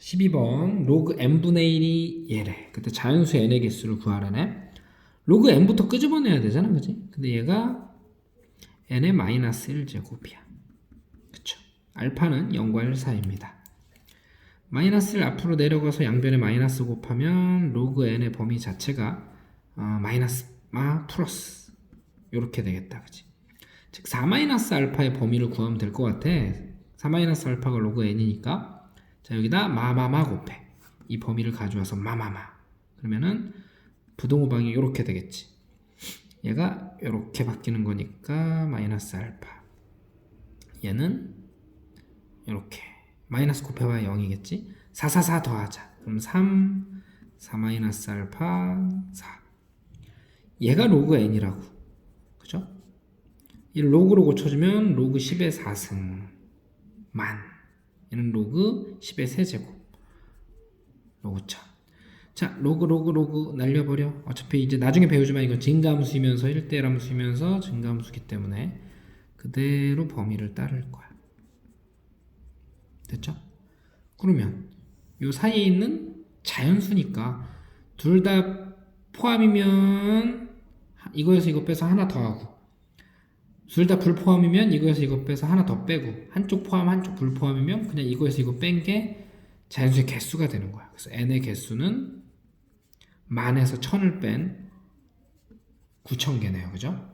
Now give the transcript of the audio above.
12번 로그 n분의 1이 얘래. 그때 자연수 n의 개수를 구하라네. 로그 n부터 끄집어내야 되잖아, 그지? 근데 얘가 n의 마이너스 1제곱이야. 그쵸? 알파는 0과 1 사이입니다. 마이너스를 앞으로 내려가서 양변에 마이너스 곱하면 로그 n의 범위 자체가 어, 마이너스 마 플러스 이렇게 되겠다, 그지? 즉4 마이너스 알파의 범위를 구하면 될 것 같아. 4 마이너스 알파가 로그 n이니까 자 여기다 마마마 곱해. 이 범위를 가져와서 마마마. 그러면은 부동호방이 이렇게 되겠지. 얘가 이렇게 바뀌는 거니까 마이너스 알파. 얘는 이렇게 마이너스 곱해봐야 0이겠지. 4, 4, 4 더하자. 그럼 3, 4 마이너스 알파 4. 얘가 로그 n이라고. 그죠? 이 로그로 고쳐주면 로그 10의 4승 만 얘는 로그 10의 세제곱. 로그 1000자 로그 로그 로그 날려버려. 어차피 이제 나중에 배우지만 이건 증가함수이면서 1대1 함수이면서 증가함수기 때문에 그대로 범위를 따를 거야. 됐죠? 그러면 요 사이에 있는 자연수니까 둘 다 포함이면 이거에서 이거 빼서 하나 더 하고 둘 다 불포함이면 이거에서 이거 빼서 하나 더 빼고 한쪽 포함 한쪽 불포함이면 그냥 이거에서 이거 뺀 게 자연수의 개수가 되는 거야. 그래서 n의 개수는 만에서 천을 뺀 9천 개네요. 그죠?